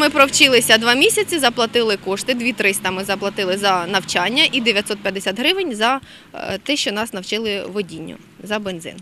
ми провчилися два місяці, заплатили кошти, 2300 ми заплатили за навчання і 950 гривень за е, те, що нас навчили водінню, за бензин.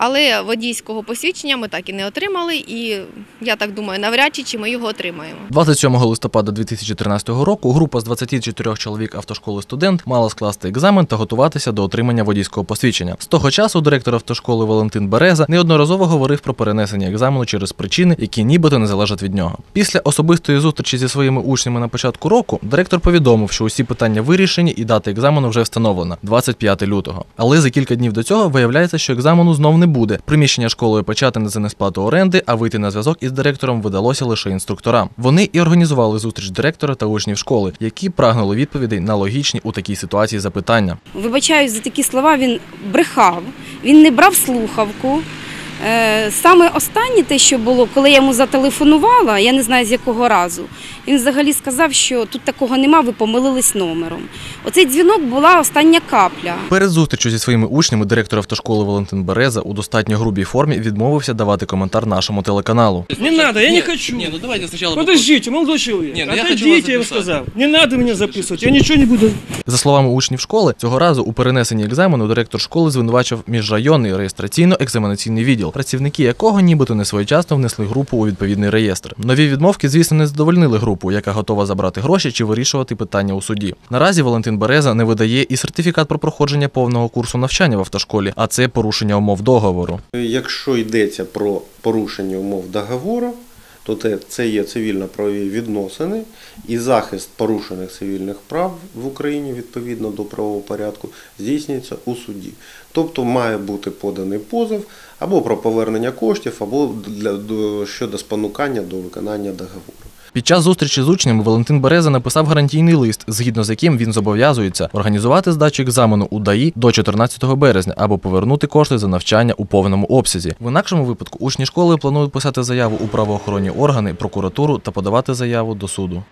Але водійського посвідчення ми так і не отримали, і я так думаю, навряд чи чи ми його отримаємо. 27 листопада 2013 року група з 24 чоловік автошколи студент мала скласти екзамен та готуватися до отримання водійського посвідчення. З того часу директор автошколи Валентин Береза неодноразово говорив про перенесення екзамену через причини, які нібито не залежать від нього. Після особистої зустрічі зі своїми учнями на початку року директор повідомив, що усі питання вирішені і дата екзамену вже встановлена 25 лютого. Але за кілька днів до цього виявляється, що екзамену знов не буде. Приміщення школою почати за несплату оренди, а вийти на зв'язок із директором видалося лише інструкторам. Вони і організували зустріч директора та учнів школи, які прагнули відповідей на логічні у такій ситуації запитання. Вибачаюсь за такі слова, він брехав, він не брав слухавку. Е, Саме останнє те, що було, коли я йому зателефонувала, я не знаю з якого разу, він взагалі сказав, що тут такого нема, ви помилились номером. Оцей дзвінок була остання капля. Перед зустрічю зі своїми учнями директор автошколи Валентин Береза у достатньо грубій формі відмовився давати коментар нашому телеканалу. Не надо, я не хочу. Не, ну давайте сначала... Подождите, молодой человек. Не, ну я хочу вас я вам сказал. Не надо меня записывать, я ничего не буду. За словами учнів школи, цього разу у перенесенні екзамену директор школи звинувачив міжрайонний реєстраційно-екзаменаційний відділ, працівники якого нібито не своєчасно внесли групу у відповідний реєстр. Нові відмовки, звісно, не задовольнили групу, яка готова забрати гроші чи вирішувати питання у суді. Наразі Валентин Береза не видає і сертифікат про проходження повного курсу навчання в автошколі, а це порушення умов договору. Якщо йдеться про порушення умов договору, то це є цивільно-правові відносини і захист порушених цивільних прав в Україні відповідно до правового порядку здійснюється у суді. Тобто має бути поданий позов або про повернення коштів, або для, щодо спонукання до виконання договору. Під час зустрічі з учнями Валентин Береза написав гарантійний лист, згідно з яким він зобов'язується організувати здачу екзамену у ДАІ до 14 березня або повернути кошти за навчання у повному обсязі. В інакшому випадку учні школи планують писати заяву у правоохоронні органи, прокуратуру та подавати заяву до суду.